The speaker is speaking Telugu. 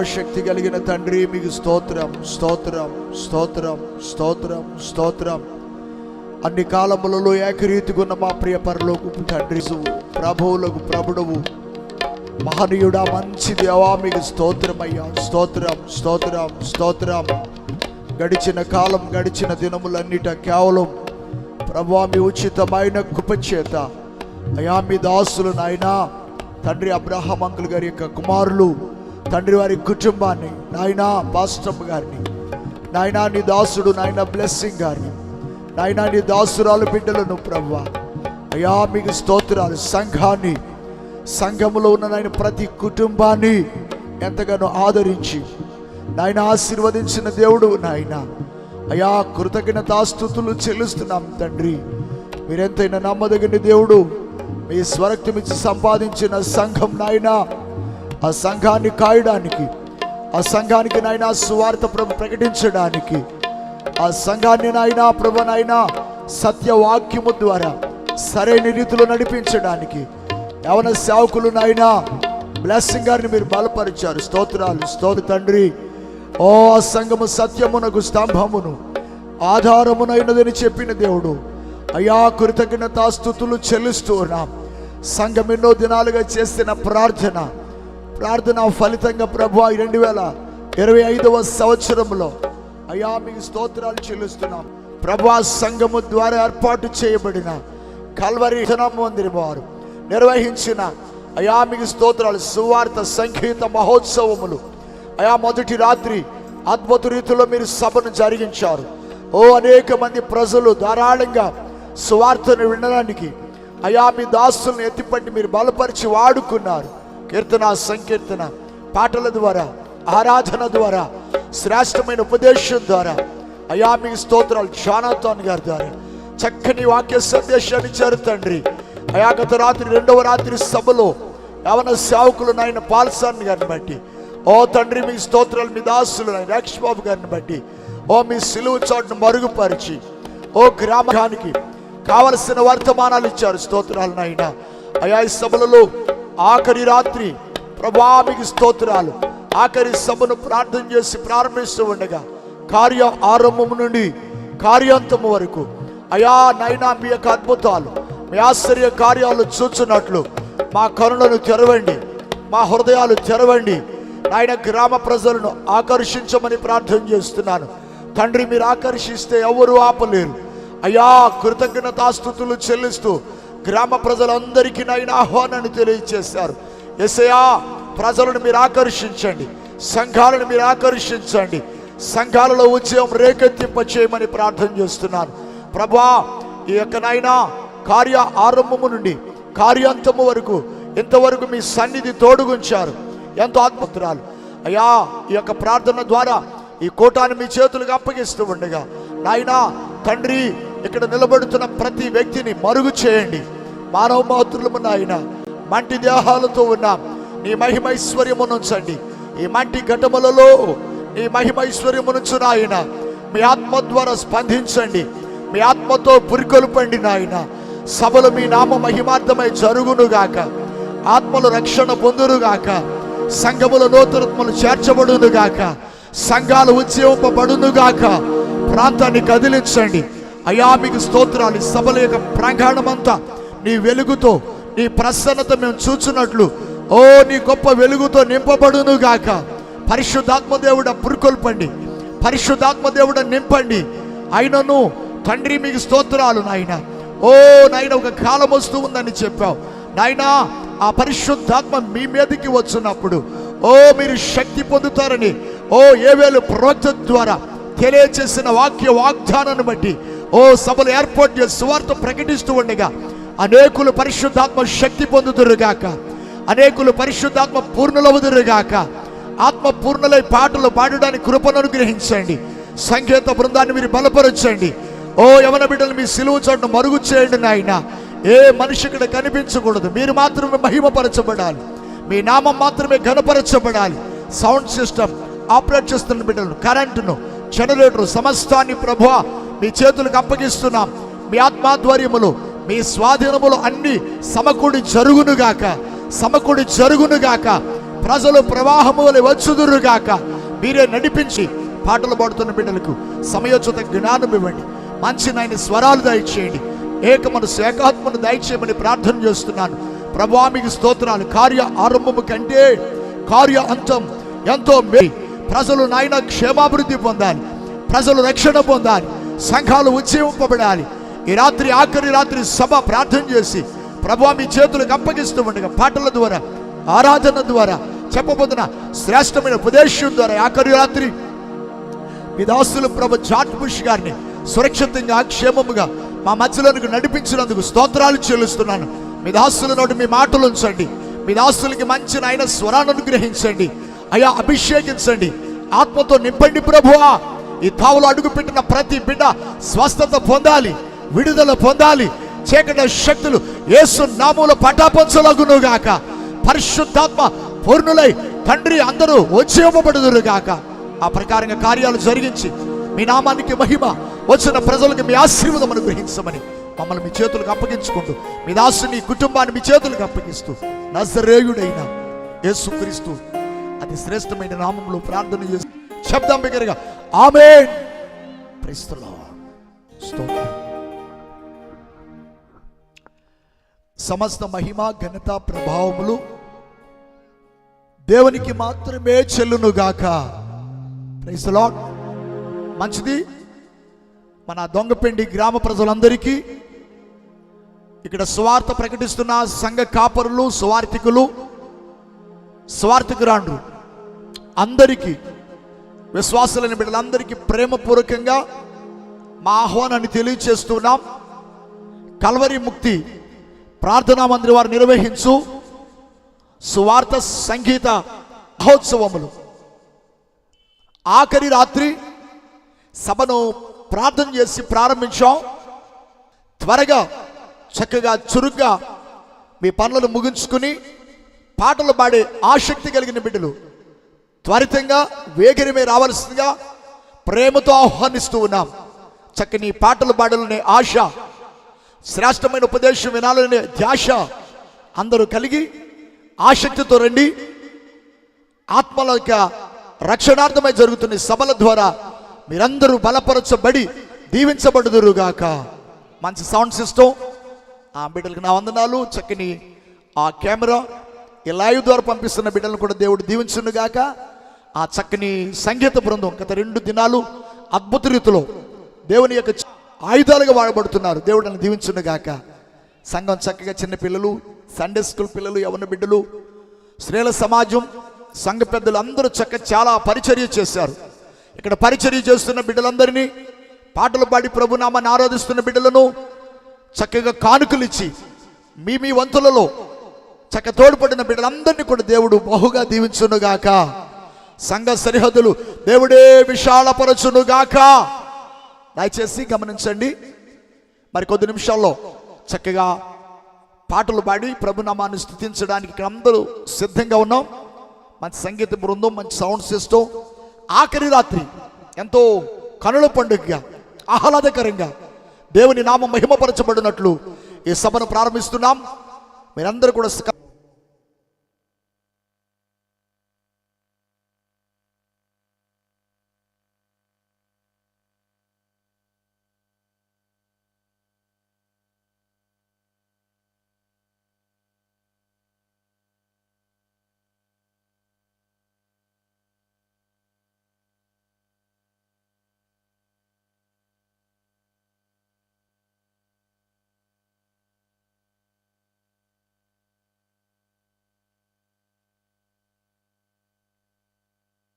సర్వశక్తి కలిగిన తండ్రి మీకు స్తోత్రం స్తోత్రం స్తోత్రం స్తోత్రం స్తోత్రం. అన్ని కాలములలో ఏకరీతిగున్న మా ప్రియ పరలోకు తండ్రి ప్రభువులకు ప్రభుడవు. మహనీయుడా మంచి దేవా మీకు స్తోత్రమయ్యా. స్తోత్రం స్తోత్రం స్తోత్రం. గడిచిన కాలం గడిచిన దినములన్నిట కేవలం ప్రభా మీ ఉచితమైన కృపచేత అయా మీ దాసులు నాయనా తండ్రి అబ్రహాం అంకుల్ గారి యొక్క కుమారులు తండ్రి వారి కుటుంబాన్ని నాయనా పాస్టమ్ గారిని నాయనా నీ దాసుడు నాయన బ్లెస్సింగ్ గారిని నాయనా నీ దాసురాలు బిడ్డలను ప్రవ్వ. అయా మీకు స్తోత్రాలు. సంఘాన్ని సంఘములో ఉన్న నాయన ప్రతి కుటుంబాన్ని ఎంతగానో ఆదరించి నాయన ఆశీర్వదించిన దేవుడు నాయన. అయా కృతజ్ఞతాస్థుతులు చెల్లిస్తున్నాం తండ్రి. మీరెంతైనా నమ్మదగిన దేవుడు మీ స్వరక్తమిచ్చి సంపాదించిన సంఘం నాయనా. ఆ సంఘాన్ని కాయడానికి ఆ సంఘానికి నాయన సువార్త ప్రభు ప్రకటించడానికి ఆ సంఘాన్ని నాయన ప్రభు నాయన సత్యవాక్యము ద్వారా సరైన రీతిలో నడిపించడానికి యవన సేవకులు నాయన బ్లెస్సింగ్ గారిని మీరు బలపరిచారు. స్తోత్రాలు స్తోత్ర తండ్రి. ఓ ఆ సంఘము సత్యమునకు స్తంభమును ఆధారమునైనదని చెప్పిన దేవుడు అయా కృతజ్ఞతాస్థుతులు చెల్లిస్తూ ఉన్నాం. సంఘం ఎన్నో దినాలుగా చేసిన ప్రార్థన ప్రార్థన ఫలితంగా ప్రభు రెండు వేల ఇరవై ఐదవ సంవత్సరంలో అయా మీకు స్తోత్రాలు చెల్లిస్తున్నాం. ప్రభా సంఘము ద్వారా ఏర్పాటు చేయబడిన కల్వరి మందిరి వారు నిర్వహించిన అయా మీకు స్తోత్రాలు సువార్త సంగీత మహోత్సవములు. అయా మొదటి రాత్రి అద్భుత రీతిలో మీరు సభను జరిగించారు. ఓ అనేక మంది ప్రజలు ధారాళంగా సువార్తను వినడానికి అయా మీ దాసులను ఎత్తిపట్టి మీరు బలపరిచి వాడుకున్నారు. కీర్తన సంకీర్తన పాటల ద్వారా ఆరాధన ద్వారా శ్రేష్టమైన ఉపదేశం ద్వారా. అయా మీ స్తోత్రాలు జానాథాన్ గారి ద్వారా. చక్కని వాక్య సందేశాన్ని ఇచ్చారు తండ్రి. అయా గత రాత్రి రెండవ రాత్రి సభలో యవన సేవకులు నాయన పాల్సాన్ని గారిని బట్టి ఓ తండ్రి మీ స్తోత్రాలు మీ దాసులు నాయన రాక్ష్ గారిని బట్టి ఓ మీ సిలువు చోటును మరుగుపరిచి ఓ గ్రామానికి కావలసిన వర్తమానాలు ఇచ్చారు స్తోత్రాలు నాయన. అయా ఈ సభలలో ఆఖరి రాత్రి ప్రభా మీకు స్తోత్రాలు. ఆఖరి సభను ప్రార్థన చేసి ప్రారంభిస్తూ ఉండగా కార్య ఆరంభం నుండి కార్యాంతము వరకు అయా నైనా మీ యొక్క అద్భుతాలు మీ ఆశ్చర్య కార్యాలు చూచున్నట్లు మా కరుణను తెరవండి మా హృదయాలు తెరవండి. ఆయన గ్రామ ప్రజలను ఆకర్షించమని ప్రార్థన చేస్తున్నాను. తండ్రి మీరు ఆకర్షిస్తే ఎవరు ఆపలేరు. అయా కృతజ్ఞతాస్థుతులు చెల్లిస్తూ గ్రామ ప్రజలందరికీ నాయన ఆహ్వానాన్ని తెలియజేశారు. ఎసయా ప్రజలను మీరు ఆకర్షించండి. సంఘాలను మీరు ఆకర్షించండి. సంఘాలలో ఉద్యమం రేకెత్తింప చేయమని ప్రార్థన చేస్తున్నాను. ప్రభా ఈ యొక్క నాయన కార్య ఆరంభము నుండి కార్యాంతము వరకు ఇంతవరకు మీ సన్నిధి తోడుగుంచారు. ఎంతో అద్భుతాలు అయ్యా ఈ యొక్క ప్రార్థన ద్వారా ఈ కోటాన్ని మీ చేతులకు అప్పగిస్తూ ఉండగా నాయనా తండ్రి ఇక్కడ నిలబడుతున్న ప్రతి వ్యక్తిని మరుగు చేయండి. మానవ మాతృలము నాయన మంటి దేహాలతో ఉన్నాం. నీ మహిమైశ్వర్యమునుంచండి ఈ మంటి ఘటములలో నీ మహిమైశ్వర్యమునుంచు నాయన. మీ ఆత్మ ద్వారా స్పందించండి. మీ ఆత్మతో పురికొల్పండి నాయన. సభలు మీ నామ మహిమార్థమై జరుగునుగాక. ఆత్మలు రక్షణ పొందునుగాక. సంఘముల నూతనత్మలు చేర్చబడునుగాక. సంఘాలు ఉద్యమింపబడునుగాక ప్రాంతాన్ని కదిలించండి. అయా మీకు స్తోత్రాలు. సభల యొక్క ప్రాంగణమంతా నీ వెలుగుతో నీ ప్రసన్నత మేము చూచున్నట్లు ఓ నీ గొప్ప వెలుగుతో నింపబడును గాక. పరిశుద్ధాత్మదేవుడ పురుకొల్పండి. పరిశుద్ధాత్మదేవుడ నింపండి. అయినను తండ్రి మీకు స్తోత్రాలు నాయన. ఓ నాయన ఒక కాలం వస్తూ ఉందని చెప్పావు. నాయనా ఆ పరిశుద్ధాత్మ మీ మీదకి వచ్చినప్పుడు ఓ మీరు శక్తి పొందుతారని ఓ ఏవేలు ప్రవక్త ద్వారా తెలియచేసిన వాక్య వాగ్దానాన్ని బట్టి ఓ సభలు ఏర్పాటు చేసి సువార్త ప్రకటిస్తూ ఉండగా అనేకులు పరిశుద్ధాత్మ శక్తి పొందుతురుగాక అనేకులు పరిశుద్ధాత్మ పూర్ణులవుదురుగాక. ఆత్మ పూర్ణులై పాటలు పాడడానికి కృపను అనుగ్రహించండి. సంకేత బృందాన్ని మీరు బలపరచండి. ఓ యవన బిడ్డలు మీ సిలువు చోటును మరుగు చేయండి నాయన. ఏ మనిషి ఇక్కడ కనిపించకూడదు. మీరు మాత్రమే మహిమపరచబడాలి. మీ నామం మాత్రమే ఘనపరచబడాలి. సౌండ్ సిస్టమ్ ఆపరేట్ చేస్తున్న బిడ్డలను కరెంటును జనరేటర్ సమస్తాన్ని ప్రభు మీ చేతులకు అప్పగిస్తున్నాం. మీ ఆత్మాధ్వర్యములు మీ స్వాధీనములు అన్ని సమకూడి జరుగునుగాక సమకూడి జరుగునుగాక ప్రజలు ప్రవాహము వలె వచ్చుదురుగాక మీరే నడిపించి పాటలు పాడుతున్న బిడ్డలకు సమయోచిత జ్ఞానం ఇవ్వండి. మంచి నాయన స్వరాలు దయచేయండి. ఏక మనసు ఏకాత్మను దయచేయమని ప్రార్థన చేస్తున్నాను. ప్రభా మీకు స్తోత్రాలు. కార్య ఆరంభము కంటే కార్య అంతం ఎంతో మే ప్రజలు నాయన క్షేమాభివృద్ధి పొందాలి. ప్రజలు రక్షణ పొందాలి. సంఘాలు ఉజ్జీవింపబడాలి. ఈ రాత్రి ఆఖరి రాత్రి సభ ప్రార్థన చేసి ప్రభు మీ చేతులకు అప్పగిస్తూ ఉండగా పాటల ద్వారా ఆరాధన ద్వారా చెప్పబోతున్న శ్రేష్టమైన ఉపదేశం ద్వారా ఆఖరి రాత్రి మీ దాసులు ప్రభు జాట్ బుష్ గారిని సురక్షితంగా క్షేమముగా మా మధ్యలోనికి నడిపించినందుకు స్తోత్రాలు చెల్లిస్తున్నాను. మీ దాసుల నోటి మీ మాటలు ఉంచండి. మీ దాసులకి మంచి నాయన స్వరాన్ని అనుగ్రహించండి. అయా అభిషేకించండి. ఆత్మతో నింపండి ప్రభువా. ఈ తావులో అడుగుపెట్టిన ప్రతి బిడ్డ స్వస్థత పొందాలి విడుదల పొందాలి. చీకటి శక్తులు యేసు నామూల పటాపంచలగును గాక. పరిశుద్ధాత్మ పూర్ణులై తండ్రి అందరూ వచ్చేయబడుదురు గాక. ఆ ప్రకారంగా కార్యాలు జరిగించి మీ నామానికి మహిమ వచ్చిన ప్రజలకు మీ ఆశీర్వాదం అనుగ్రహించమని మమ్మల్ని మీ చేతులకు అప్పగించుకుంటూ మీ దాసుని కుటుంబాన్ని మీ చేతులకు అప్పగిస్తూ నజరేయుడైన యేసుక్రీస్తు అతి శ్రేష్టమైన నామంలో ప్రార్థన చేసి శబ్దం బిగరగా ఆమె సమస్త మహిమ ఘనత ప్రభావములు దేవునికి మాత్రమే చెల్లునుగాక గాక. లాడ్ మంచిది? మన దొంగపిండి గ్రామ ప్రజలందరికీ ఇక్కడ స్వార్థ ప్రకటిస్తున్న సంఘ కాపరులు స్వార్థికులు స్వార్థికురాండ్రు అందరికీ విశ్వాసులైన బిడ్డలందరికీ ప్రేమపూర్వకంగా మా ఆహ్వానాన్ని తెలియచేస్తున్నాం. కల్వరి ముక్తి ప్రార్థనా మందిరి వారు నిర్వహించు సువార్త సంగీత మహోత్సవములు. ఆఖరి రాత్రి సభను ప్రార్థన చేసి ప్రారంభించాం. త్వరగా చక్కగా చురుగ్గా మీ పనులను ముగించుకుని పాటలు పాడే ఆసక్తి కలిగిన బిడ్డలు త్వరితంగా వేగిరమే రావాల్సిందిగా ప్రేమతో ఆహ్వానిస్తూ ఉన్నాం. చక్కని పాటలు పాడాలనే ఆశ శ్రేష్టమైన ఉపదేశం వినాలనే ధ్యాస అందరూ కలిగి ఆసక్తితో రండి. ఆత్మల యొక్క రక్షణార్థమై జరుగుతున్న సభల ద్వారా మీరందరూ బలపరచబడి దీవించబడుదురుగాక. మంచి సౌండ్ సిస్టమ్ ఆ బిడ్డలకు నా వందనాలు. చక్కని ఆ కెమెరా ఈ లైవ్ ద్వారా పంపిస్తున్న బిడ్డలను కూడా దేవుడు దీవించునుగాక. ఆ చక్కని సంగీత బృందం గత రెండు దినాలు అద్భుత రీతిలో దేవుని యొక్క ఆయుధాలుగా వాడబడుతున్నారు. దేవుడు నన్ను దీవించునుగాక సంఘం చక్కగా చిన్న పిల్లలు సండే స్కూల్ పిల్లలు యవన బిడ్డలు స్త్రీల సమాజం సంఘ పెద్దలు అందరూ చక్క చాలా పరిచర్య చేశారు. ఇక్కడ పరిచర్య చేస్తున్న బిడ్డలందరినీ పాటలు పాడి ప్రభునామాన్ని ఆరాధిస్తున్న బిడ్డలను చక్కగా కానుకలు ఇచ్చి మీ మీ వంతులలో చక్క తోడ్పడిన బిడ్డలందరినీ కూడా దేవుడు బహుగా దీవించునుగాక సంఘ సరిహద్దులు దేవుడే విశాలపరచునుగాక దయచేసి గమనించండి. మరి కొద్ది నిమిషాల్లో చక్కగా పాటలు పాడి ప్రభునామాన్ని స్థుతించడానికి ఇక్కడ అందరూ సిద్ధంగా ఉన్నాం. మంచి సంగీత బృందం మంచి సౌండ్ సిస్టమ్ ఆఖరి రాత్రి ఎంతో కనుల పండుగగా ఆహ్లాదకరంగా దేవుని నామం మహిమపరచబడినట్లు ఈ సభను ప్రారంభిస్తున్నాం. మీరందరూ కూడా